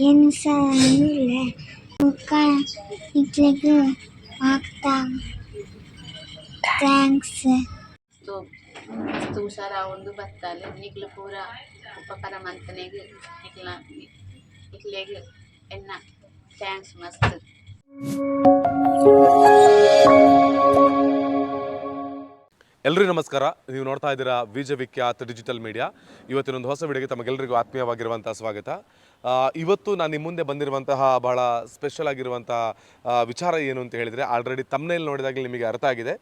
ಏನು ಸಹ ಇಲ್ಲ ಮುಖ ಇಟ್ಲಿಕ್ಕೆ ಆಗ್ತಾ ಥ್ಯಾಂಕ್ಸ್ ಮಸ್ತು ಮಸ್ತ್ ಹುಷಾರ ಒಂದು ಬತ್ತಾಲೆ ನಿಗ್ಲು ಪೂರ ಉಪಕಾರ ಮಂತನೆಗ್ ನಿಕ್ಲ ನಿಕ್ಲೆಗ್ ಎನ್ನ ಥ್ಯಾಂಕ್ಸ್ ಮಸ್ತ್ ಎಲ್ರಿಗೂ ನಮಸ್ಕಾರ. ನೀವು ನೋಡ್ತಾ ಇದ್ದೀರಾ ವಿಜಯ ವಿಖ್ಯಾತ್ ಡಿಜಿಟಲ್ ಮೀಡಿಯಾ. ಇವತ್ತಿನೊಂದು ಹೊಸ ವಿಡಿಯೋಗೆ ತಮಗೆಲ್ಲರಿಗೂ ಆತ್ಮೀಯವಾಗಿರುವಂಥ ಸ್ವಾಗತ. ಇವತ್ತು ನಾನು ನಿಮ್ಮ ಮುಂದೆ ಬಂದಿರುವಂತಹ ಬಹಳ ಸ್ಪೆಷಲ್ ಆಗಿರುವಂತಹ ವಿಚಾರ ಏನು ಅಂತ ಹೇಳಿದರೆ ಆಲ್ರೆಡಿ ತಮ್ಮನೇಲಿ ನೋಡಿದಾಗ ನಿಮಗೆ ಅರ್ಥ ಆಗಿದೆ.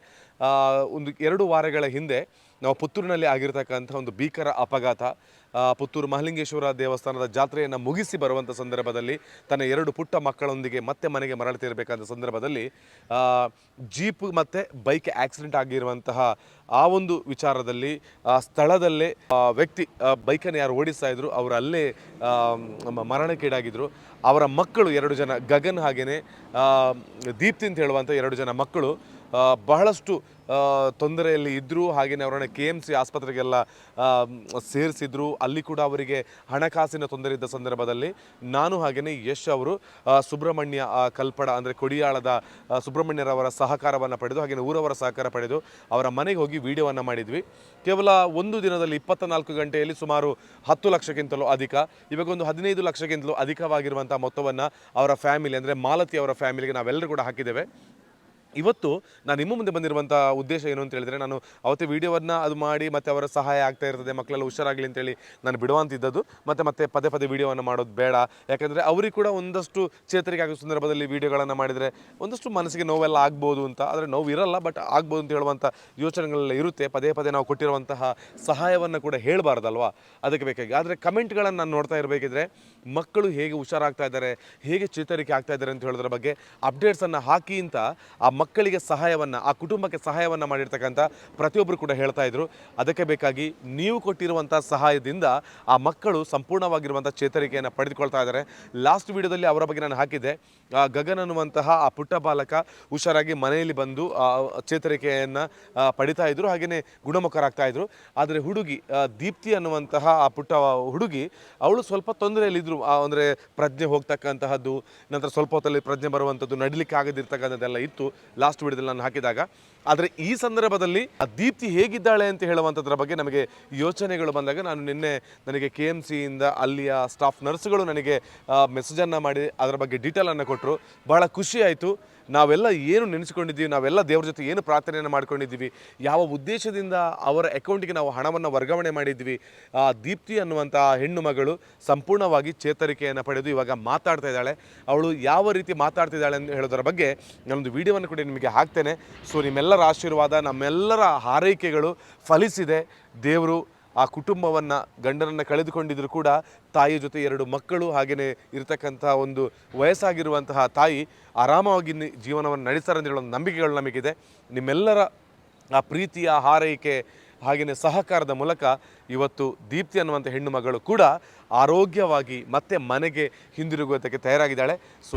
ಒಂದು ಎರಡು ವಾರಗಳ ಹಿಂದೆ ನಾವು ಪುತ್ತೂರಿನಲ್ಲಿ ಆಗಿರ್ತಕ್ಕಂಥ ಒಂದು ಭೀಕರ ಅಪಘಾತ ಪುತ್ತೂರು ಮಹಲಿಂಗೇಶ್ವರ ದೇವಸ್ಥಾನದ ಜಾತ್ರೆಯನ್ನು ಮುಗಿಸಿ ಬರುವಂಥ ಸಂದರ್ಭದಲ್ಲಿ ತನ್ನ ಎರಡು ಪುಟ್ಟ ಮಕ್ಕಳೊಂದಿಗೆ ಮತ್ತೆ ಮನೆಗೆ ಮರಳುತ್ತಿರಬೇಕಾದ ಸಂದರ್ಭದಲ್ಲಿ ಜೀಪ್ ಮತ್ತು ಬೈಕ್ ಆಕ್ಸಿಡೆಂಟ್ ಆಗಿರುವಂತಹ ಆ ಒಂದು ವಿಚಾರದಲ್ಲಿ, ಆ ಸ್ಥಳದಲ್ಲೇ ವ್ಯಕ್ತಿ ಬೈಕನ್ನು ಯಾರು ಓಡಿಸ್ತಾ ಇದ್ರು, ಅವರು ಅಲ್ಲೇ ಮರಣಕ್ಕೀಡಾಗಿದ್ದರು ಅವರ ಮಕ್ಕಳು ಎರಡು ಜನ ಗಗನ್ ಹಾಗೆಯೇ ದೀಪ್ತಿ ಅಂತ ಹೇಳುವಂಥ ಎರಡು ಜನ ಮಕ್ಕಳು ಬಹಳಷ್ಟು ತೊಂದರೆಯಲ್ಲಿ ಇದ್ದರು ಹಾಗೆಯೇ ಅವರನ್ನು ಕೆ ಎಂ ಸಿ ಆಸ್ಪತ್ರೆಗೆಲ್ಲ ಸೇರಿಸಿದ್ರು. ಅಲ್ಲಿ ಕೂಡ ಅವರಿಗೆ ಹಣಕಾಸಿನ ತೊಂದರೆ ಇದ್ದ ಸಂದರ್ಭದಲ್ಲಿ ನಾನು ಹಾಗೆಯೇ ಯಶ್ ಅವರು ಸುಬ್ರಹ್ಮಣ್ಯ ಕಲ್ಪಡ ಅಂದರೆ ಕೊಡಿಯಾಳದ ಸುಬ್ರಹ್ಮಣ್ಯರವರ ಸಹಕಾರವನ್ನು ಪಡೆದು ಹಾಗೆಯೇ ಊರವರ ಸಹಕಾರ ಪಡೆದು ಅವರ ಮನೆಗೆ ಹೋಗಿ ವಿಡಿಯೋವನ್ನು ಮಾಡಿದ್ವಿ. ಕೇವಲ ಒಂದು ದಿನದಲ್ಲಿ ಇಪ್ಪತ್ತ ನಾಲ್ಕು ಗಂಟೆಯಲ್ಲಿ ಸುಮಾರು ಹತ್ತು ಲಕ್ಷಕ್ಕಿಂತಲೂ ಅಧಿಕ ಇವಾಗ ಒಂದು ಹದಿನೈದು ಲಕ್ಷಕ್ಕಿಂತಲೂ ಅಧಿಕವಾಗಿರುವಂಥ ಮೊತ್ತವನ್ನು ಅವರ ಫ್ಯಾಮಿಲಿ ಅಂದರೆ ಮಾಲತಿ ಅವರ ಫ್ಯಾಮಿಲಿಗೆ ನಾವೆಲ್ಲರೂ ಕೂಡ ಹಾಕಿದ್ದೇವೆ. ಇವತ್ತು ನಾನು ನಿಮ್ಮ ಮುಂದೆ ಬಂದಿರುವಂಥ ಉದ್ದೇಶ ಏನು ಅಂತ ಹೇಳಿದರೆ ನಾನು ಅವತ್ತೇ ವಿಡಿಯೋವನ್ನು ಅದು ಮಾಡಿ ಮತ್ತೆ ಅವರ ಸಹಾಯ ಆಗ್ತಾ ಇರ್ತದೆ ಮಕ್ಕಳೆಲ್ಲ ಹುಷಾರಾಗಲಿ ಅಂತೇಳಿ ನಾನು ಬಿಡುವಂತಿದ್ದದ್ದು. ಮತ್ತು ಮತ್ತೆ ಪದೇ ಪದೇ ವಿಡಿಯೋವನ್ನು ಮಾಡೋದು ಬೇಡ. ಯಾಕಂದರೆ ಅವರಿಗೆ ಕೂಡ ಒಂದಷ್ಟು ಚೇತರಿಕೆ ಆಗೋ ಸಂದರ್ಭದಲ್ಲಿ ವಿಡಿಯೋಗಳನ್ನು ಮಾಡಿದರೆ ಒಂದಷ್ಟು ಮನಸ್ಸಿಗೆ ನೋವೆಲ್ಲ ಆಗ್ಬೋದು ಅಂತ. ಆದರೆ ನೋವು ಇರಲ್ಲ ಬಟ್ ಆಗ್ಬೋದು ಅಂತ ಹೇಳುವಂಥ ಯೋಚನೆಗಳೆಲ್ಲ ಇರುತ್ತೆ. ಪದೇ ಪದೇ ನಾವು ಕೊಟ್ಟಿರುವಂತಹ ಸಹಾಯವನ್ನು ಕೂಡ ಹೇಳಬಾರ್ದಲ್ವಾ? ಅದಕ್ಕೆ ಬೇಕಾಗಿ. ಆದರೆ ಕಮೆಂಟ್ಗಳನ್ನು ನಾನು ನೋಡ್ತಾ ಇರಬೇಕಿದ್ರೆ ಮಕ್ಕಳು ಹೇಗೆ ಹುಷಾರಾಗ್ತಾ ಇದ್ದಾರೆ, ಹೇಗೆ ಚೇತರಿಕೆ ಆಗ್ತಾ ಇದ್ದಾರೆ ಅಂತ ಹೇಳೋದ್ರ ಬಗ್ಗೆ ಅಪ್ಡೇಟ್ಸನ್ನು ಹಾಕಿ ಅಂತ ಆ ಮಕ್ಕಳಿಗೆ ಸಹಾಯವನ್ನು, ಆ ಕುಟುಂಬಕ್ಕೆ ಸಹಾಯವನ್ನು ಮಾಡಿರ್ತಕ್ಕಂಥ ಪ್ರತಿಯೊಬ್ಬರು ಕೂಡ ಹೇಳ್ತಾ ಇದ್ರು. ಅದಕ್ಕೆ ಬೇಕಾಗಿ ನೀವು ಕೊಟ್ಟಿರುವಂಥ ಸಹಾಯದಿಂದ ಆ ಮಕ್ಕಳು ಸಂಪೂರ್ಣವಾಗಿರುವಂಥ ಚೇತರಿಕೆಯನ್ನು ಪಡೆದುಕೊಳ್ತಾ ಇದ್ದಾರೆ. ಲಾಸ್ಟ್ ವಿಡಿಯೋದಲ್ಲಿ ಅವರ ಬಗ್ಗೆ ನಾನು ಹಾಕಿದ್ದೆ. ಗಗನ್ ಅನ್ನುವಂತಹ ಆ ಪುಟ್ಟ ಬಾಲಕ ಹುಷಾರಾಗಿ ಮನೆಯಲ್ಲಿ ಬಂದು ಚೇತರಿಕೆಯನ್ನು ಪಡಿತಾ ಇದ್ರು. ಹಾಗೆಯೇ ಗುಣಮುಖರಾಗ್ತಾ ಇದ್ರು. ಆದರೆ ಹುಡುಗಿ ದೀಪ್ತಿ ಅನ್ನುವಂತಹ ಆ ಪುಟ್ಟ ಹುಡುಗಿ, ಅವಳು ಸ್ವಲ್ಪ ತೊಂದರೆಯಲ್ಲಿದ್ದರು ಅಂದರೆ ಪ್ರಜ್ಞೆ ಹೋಗ್ತಕ್ಕಂತಹದ್ದು, ನಂತರ ಸ್ವಲ್ಪ ಹೊತ್ತಲ್ಲಿ ಪ್ರಜ್ಞೆ ಬರುವಂಥದ್ದು, ನಡಿಲಿಕ್ಕೆ ಆಗದಿರ್ತಕ್ಕಂಥದ್ದೆಲ್ಲ ಇತ್ತು. ಲಾಸ್ಟ್ ವಿಡಿಯೋದಲ್ಲಿ ನಾನು ಹಾಕಿದಾಗ ಆದರೆ ಈ ಸಂದರ್ಭದಲ್ಲಿ ಆ ದೀಪ್ತಿ ಹೇಗಿದ್ದಾಳೆ ಅಂತ ಹೇಳುವಂಥದ್ರ ಬಗ್ಗೆ ನಮಗೆ ಯೋಚನೆಗಳು ಬಂದಾಗ ನಾನು ನಿನ್ನೆ ನನಗೆ ಕೆ ಎಂ ಸಿಯಿಂದ ಅಲ್ಲಿಯ ಸ್ಟಾಫ್ ನರ್ಸ್ಗಳು ನನಗೆ ಮೆಸೇಜನ್ನು ಮಾಡಿ ಅದರ ಬಗ್ಗೆ ಡೀಟೇಲನ್ನು ಕೊಟ್ಟರು ಬಹಳ ಖುಷಿ ಆಯಿತು. ನಾವೆಲ್ಲ ಏನು ನೆನೆಸ್ಕೊಂಡಿದ್ದೀವಿ, ನಾವೆಲ್ಲ ದೇವ್ರ ಜೊತೆ ಏನು ಪ್ರಾರ್ಥನೆಯನ್ನು ಮಾಡ್ಕೊಂಡಿದ್ದೀವಿ, ಯಾವ ಉದ್ದೇಶದಿಂದ ಅವರ ಅಕೌಂಟಿಗೆ ನಾವು ಹಣವನ್ನು ವರ್ಗಾವಣೆ ಮಾಡಿದ್ವಿ ಆ, ದೀಪ್ತಿ ಅನ್ನುವಂಥ ಹೆಣ್ಣು ಮಗಳು ಸಂಪೂರ್ಣವಾಗಿ ಚೇತರಿಕೆಯನ್ನು ಪಡೆದು ಇವಾಗ ಮಾತಾಡ್ತಾ ಇದ್ದಾಳೆ. ಅವಳು ಯಾವ ರೀತಿ ಮಾತಾಡ್ತಿದ್ದಾಳೆ ಅಂತ ಹೇಳೋದರ ಬಗ್ಗೆ ನಾನೊಂದು ವಿಡಿಯೋವನ್ನು ಕೂಡ ನಿಮಗೆ ಹಾಕ್ತೇನೆ. ಸೊ ನಿಮ್ಮೆಲ್ಲರ ಆಶೀರ್ವಾದ, ನಮ್ಮೆಲ್ಲರ ಹಾರೈಕೆಗಳು ಫಲಿಸಿದೆ. ದೇವರು ಆ ಕುಟುಂಬವನ್ನು, ಗಂಡನನ್ನು ಕಳೆದುಕೊಂಡಿದ್ದರೂ ಕೂಡ ತಾಯಿ ಜೊತೆ ಎರಡು ಮಕ್ಕಳು ಹಾಗೆಯೇ ಇರತಕ್ಕಂಥ ಒಂದು ವಯಸ್ಸಾಗಿರುವಂತಹ ತಾಯಿ ಆರಾಮವಾಗಿ ಜೀವನವನ್ನು ನಡೆಸ್ತಾರೆ ಅಂತ ಹೇಳೋ ನಂಬಿಕೆಗಳು ನಮಗಿದೆ. ನಿಮ್ಮೆಲ್ಲರ ಆ ಪ್ರೀತಿಯ ಹಾರೈಕೆ ಹಾಗೆಯೇ ಸಹಕಾರದ ಮೂಲಕ ಇವತ್ತು ದೀಪ್ತಿ ಅನ್ನುವಂಥ ಹೆಣ್ಣು ಮಗಳು ಕೂಡ ಆರೋಗ್ಯವಾಗಿ ಮತ್ತೆ ಮನೆಗೆ ಹಿಂದಿರುಗುವುದಕ್ಕೆ ತಯಾರಾಗಿದ್ದಾಳೆ. ಸೊ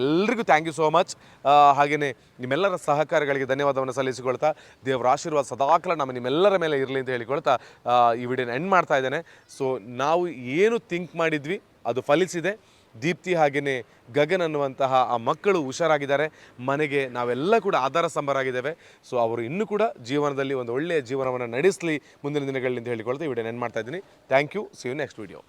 ಎಲ್ರಿಗೂ ಥ್ಯಾಂಕ್ ಯು ಸೋ ಮಚ್ ಹಾಗೆಯೇ ನಿಮ್ಮೆಲ್ಲರ ಸಹಕಾರಗಳಿಗೆ ಧನ್ಯವಾದವನ್ನು ಸಲ್ಲಿಸಿಕೊಳ್ತಾ, ದೇವರ ಆಶೀರ್ವಾದ ಸದಾಕಾಲ ನಮ್ಮ ನಿಮ್ಮೆಲ್ಲರ ಮೇಲೆ ಇರಲಿ ಅಂತ ಹೇಳಿಕೊಳ್ತಾ ಈ ವಿಡಿಯೋನ ಎಂಡ್ ಮಾಡ್ತಾ ಇದ್ದೇನೆ. ಸೊ ನಾವು ಏನು ಥಿಂಕ್ ಮಾಡಿದ್ವಿ, ಅದು ಫಲಿಸಿದೆ. ದೀಪ್ತಿ ಹಾಗೆಯೇ ಗಗನ್ ಅನ್ನುವಂತಹ ಆ ಮಕ್ಕಳು ಹುಷಾರಾಗಿದ್ದಾರೆ. ಮನೆಗೆ ನಾವೆಲ್ಲ ಕೂಡ ಆಧಾರ ಸಂಬರಾಗಿದ್ದೇವೆ ಸೊ ಅವರು ಇನ್ನೂ ಕೂಡ ಜೀವನದಲ್ಲಿ ಒಂದು ಒಳ್ಳೆಯ ಜೀವನವನ್ನು ನಡೆಸಲಿ ಮುಂದಿನ ದಿನಗಳಲ್ಲಿ ಅಂತ ಹೇಳಿಕೊಳ್ತಾ ಈ ವಿಡಿಯೋ ಎಂಡ್ ಮಾಡ್ತಾ ಇದ್ದೀನಿ. Thank you see you next video